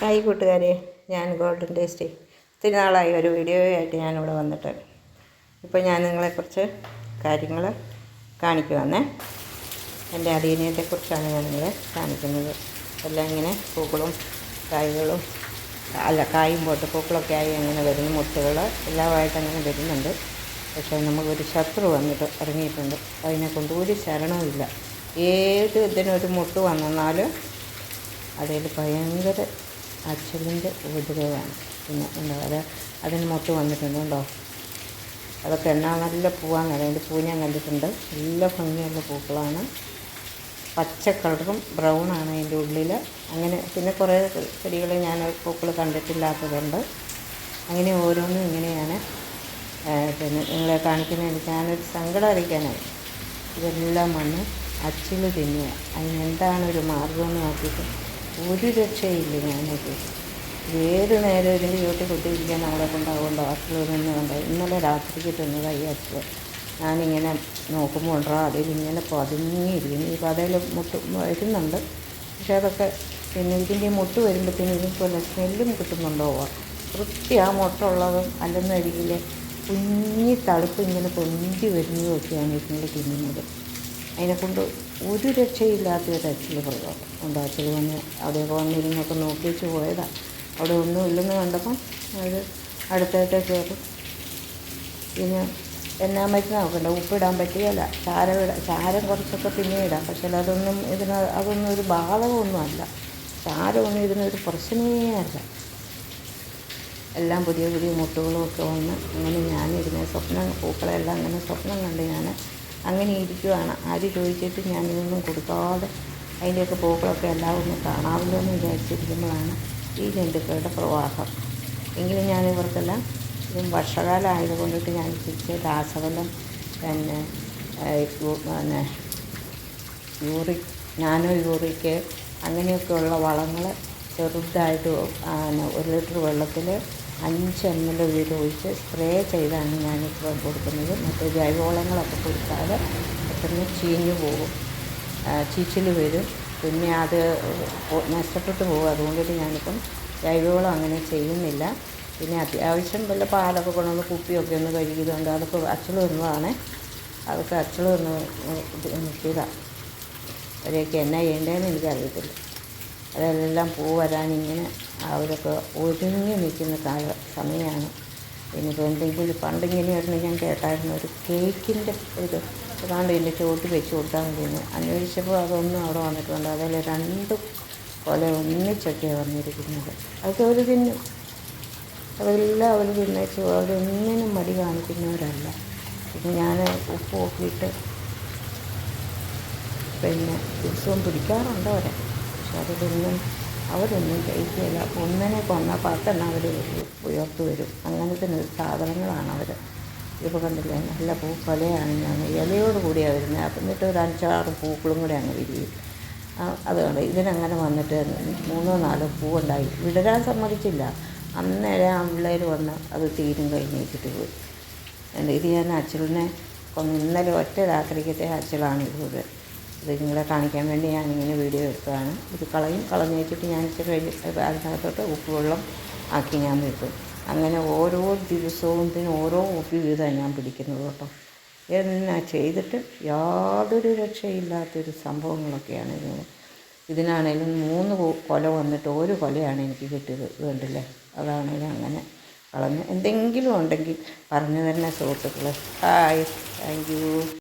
Hi കൂട്ടുകാരെ ഞാൻ golden tasty. ഒത്തിരി നാളായി ഒരു വീഡിയോയായിട്ട് ഞാനിവിടെ വന്നിട്ട്. ഇപ്പോൾ ഞാൻ നിങ്ങളെക്കുറിച്ച് കാര്യങ്ങൾ കാണിക്കുവാന്നേ. എന്റെ അധീനത്തെക്കുറിച്ചാണ് ഞാൻ നിങ്ങളെ കാണിക്കുന്നത്. എല്ലാം ഇങ്ങനെ പൂക്കളും കായ്കളും അല്ല കായും പോട്ട് പൂക്കളൊക്കെ ആയി അങ്ങനെ വരുന്നു. മുട്ടുകൾ എല്ലാമായിട്ട് അങ്ങനെ വരുന്നുണ്ട്. പക്ഷേ നമുക്കൊരു ശത്രു വന്നിട്ട് ഇറങ്ങിയിട്ടുണ്ട്. അതിനെ കൊണ്ട് ഒരു ശരണവുമില്ല. ഏത് ഇതിനൊരു മുട്ട് വന്നാലും അതിൽ ഭയങ്കര അച്ഛലിന്റെ ഉപദ്രവമാണ്. പിന്നെ എന്താ പറയുക അതിന് മൊട്ട് വന്നിട്ടുണ്ട് കേട്ടോ അതൊക്കെ എണ്ണ നല്ല പൂവാണ്. അതിന്റെ പൂ ഞാൻ കണ്ടിട്ടുണ്ട്. നല്ല ഭംഗിയുള്ള പൂക്കളാണ്. പച്ച കളറും ബ്രൗണാണ് അതിന്റെ ഉള്ളിൽ അങ്ങനെ പിന്നെ കുറേ ചെടികൾ ഞാൻ പൂക്കൾ കണ്ടിട്ടില്ലാത്തതുണ്ട് അങ്ങനെ ഓരോന്നും ഇങ്ങനെയാണ്. പിന്നെ നിങ്ങളെ കാണിക്കുന്ന എനിക്ക് ഞാനൊരു സങ്കടം അറിയിക്കാനായി. ഇതെല്ലാം വന്ന് അച്ചിൽ തിന്നുക. അതിനെന്താണ് ഒരു മാർഗമെന്ന് നോക്കിയിട്ട് ഒരു രക്ഷയില്ല ഞാനത് ഏത് നേരം ഇതിന്റെ ചുവട്ടിൽ കുത്തിയിരിക്കാൻ നമ്മളെ അച്ചിൽ നിന്ന് കണ്ടോ ഇന്നലെ രാത്രിക്ക് തന്നെ അച്ചിൽ ഞാനിങ്ങനെ നോക്കുമ്പോൾ ഉണ്ടോ? അതിൽ ഇങ്ങനെ പതുങ്ങിയിരിക്കുന്നു. ഈ പതയിൽ മുട്ട് വരുന്നുണ്ട്. പക്ഷേ അതൊക്കെ പിന്നെ ഇതിന്റെ മുട്ട് വരുമ്പോഴത്തേനും ഇതിപ്പോൾ സ്മെല്ലും കിട്ടുന്നുണ്ടോ? വൃത്തി ആ മുട്ടുള്ളതും അല്ലെന്നരികിൽ കുഞ്ഞി തളുപ്പ് ഇങ്ങനെ പൊന്തി വരുന്നതും ഒക്കെയാണ് ഇതിങ്ങൾ തിന്നുന്നത്. അതിനെക്കൊണ്ട് ഒരു രക്ഷയില്ലാത്ത ഒരു അച്ചിൽ പ്രയോഗം അച്ഛൻ വന്ന് അവിടെയൊക്കെ വന്നിരുന്നൊക്കെ നോക്കി വെച്ച് പോയതാണ് അവിടെ ഒന്നും ഇല്ലെന്ന് കണ്ടപ്പം അത് അടുത്തായിട്ട് കയറും. പിന്നെ എന്നാ മരുന്ന് നോക്കണ്ട ഉപ്പിടാൻ പറ്റുകയില്ല. ചാരം ഇടാം ചാരം കുറച്ചൊക്കെ പിന്നെ ഇടാം. പക്ഷേ അതൊന്നും ഇതിന് അതൊന്നും ഒരു ബാധകമൊന്നും അല്ല ചാരമൊന്നും ഇതിനൊരു പ്രശ്നമേ അല്ല. എല്ലാം പുതിയ പുതിയ മുട്ടുകളും ഒക്കെ വന്ന് അങ്ങനെ ഞാനിരുന്ന സ്വപ്നം പൂക്കളെല്ലാം അങ്ങനെ സ്വപ്നം കണ്ട് ഞാൻ അങ്ങനെ ഇരിക്കുവാണ്. ആര് ചോദിച്ചിട്ട് ഞാൻ ഞാനിതൊന്നും കൊടുക്കാതെ അതിന്റെയൊക്കെ പൂക്കളൊക്കെ എല്ലാം ഒന്ന് കാണാമല്ലോ എന്ന് വിചാരിച്ചിരിക്കുമ്പോഴാണ് ഈ ജന്തുക്കളുടെ പ്രവാഹം. എങ്കിലും ഞാൻ ഇവർക്കെല്ലാം ഇതും വർഷകാലമായത് കൊണ്ടിട്ട് ഞാൻ തിരിച്ച് രാസവലം പിന്നെ പിന്നെ യൂറിക് നാനോ യൂറിക്ക് അങ്ങനെയൊക്കെയുള്ള വളങ്ങൾ ചെറുതായിട്ട് ഒരു ലിറ്റർ വെള്ളത്തിൽ അഞ്ച് എം എൽ വീതം ഒഴിച്ച് സ്പ്രേ ചെയ്താണ് ഞാനിപ്പോൾ കൊടുക്കുന്നത്. മറ്റേ ജൈവവളങ്ങളൊക്കെ കൊടുത്താൽ പെട്ടെന്ന് ചീഞ്ഞു പോകും. ചീച്ചിൽ വരും. പിന്നെ അത് നഷ്ടപ്പെട്ടു പോകും. അതുകൊണ്ടിട്ട് ഞാനിപ്പം ജൈവവളം അങ്ങനെ ചെയ്യുന്നില്ല. പിന്നെ അത്യാവശ്യം വല്ല പാലൊക്കെ കൊണ്ടുവന്ന് കുപ്പിയൊക്കെ ഒന്ന് കഴുകിയതുകൊണ്ട് അതൊക്കെ അച്ചൾ വരുന്നതാണ് അതൊക്കെ അച്ചൾ വന്ന് ചെയ്താൽ അവരെയൊക്കെ എന്നാ ചെയ്യേണ്ടതെന്ന് എനിക്കറിയത്തില്ല. അതെല്ലാം പൂ വരാനിങ്ങനെ അവരൊക്കെ ഒരുങ്ങി നിൽക്കുന്ന കാല സമയമാണ് ഇനിയിപ്പോൾ എന്തെങ്കിലും പണ്ടിങ്ങനെയായിരുന്നു ഞാൻ കേട്ടായിരുന്നു ഒരു കേക്കിന്റെ ഇത്. ഏതാണ്ട് ഇതിന്റെ ചോട്ട് വെച്ച് കൊടുത്താൽ മതിയെന്ന് അന്വേഷിച്ചപ്പോൾ അതൊന്നും അവിടെ വന്നിട്ടുണ്ട്. അതിൽ രണ്ട് കൊല ഒന്നിച്ചൊക്കെയാണ് വന്നിരിക്കുന്നത്. അതൊക്കെ അവർ തിന്നും. അതെല്ലാം അവർ തിന്നേച്ചു അവരൊന്നിനും മടി കാണിക്കുന്നവരല്ല. പിന്നെ ഞാൻ ഉപ്പ് നോക്കിയിട്ട് പിന്നെ ദിവസവും പിടിക്കാറുണ്ട് അവരെ. പക്ഷെ അതിലൊന്നും അവരൊന്നും കഴിക്കുകയില്ല ഒന്നിനെ കൊന്ന പത്തെണ്ണം അവർ ഉയർത്തു വരും. അങ്ങനത്തെ സാധനങ്ങളാണ് അവർ ഇപ്പം കണ്ടില്ലേ നല്ല പൂക്കലയാണ് ഞാൻ ഇലയോട് കൂടിയാണ് വരുന്നത്. എന്നിട്ട് ഒരു അഞ്ചാറ് പൂക്കളും കൂടെ അങ്ങ് വിരിയും. ആ, അത് കണ്ട്? ഇതിനങ്ങനെ വന്നിട്ട് മൂന്നോ നാലോ പൂവുണ്ടായി. വിടരാൻ സമ്മതിച്ചില്ല. അന്നേരം ആ പിള്ളേർ വന്ന് അത് തീരും കഴിഞ്ഞ് വെച്ചിട്ട് പോയി. ഇത് ഞാൻ അച്ഛനെ ഇന്നലെ ഒറ്റ രാത്രിക്കത്തെ അച്ഛലാണ് ഇത് ഇത് നിങ്ങളെ കാണിക്കാൻ വേണ്ടി ഞാനിങ്ങനെ വീഡിയോ എടുക്കുകയാണ്. ഇത് കളയും കളഞ്ഞ് വെച്ചിട്ട് ഞാൻ ഇച്ചിരി കഴിഞ്ഞ് അതിനകത്തോട്ട് ഉപ്പ് വെള്ളം ആക്കി ഞാൻ വെക്കും. അങ്ങനെ ഓരോ ദിവസവും പിന്നെ ഓരോ ഉപ്പി വീതമാണ് ഞാൻ പിടിക്കുന്നത് കേട്ടോ. എന്നാ ചെയ്തിട്ട് യാതൊരു രക്ഷയില്ലാത്തൊരു സംഭവങ്ങളൊക്കെയാണ് ഇതിന് ഇതിനാണേലും മൂന്ന് കൊല വന്നിട്ട് ഒരു കൊലയാണ് എനിക്ക് കിട്ടിയത്. വേണ്ടില്ലേ അതാണേലും അങ്ങനെ കളഞ്ഞ്. എന്തെങ്കിലും ഉണ്ടെങ്കിൽ പറഞ്ഞു തരണേ സുഹൃത്തുക്കൾ ഹായ് താങ്ക് യു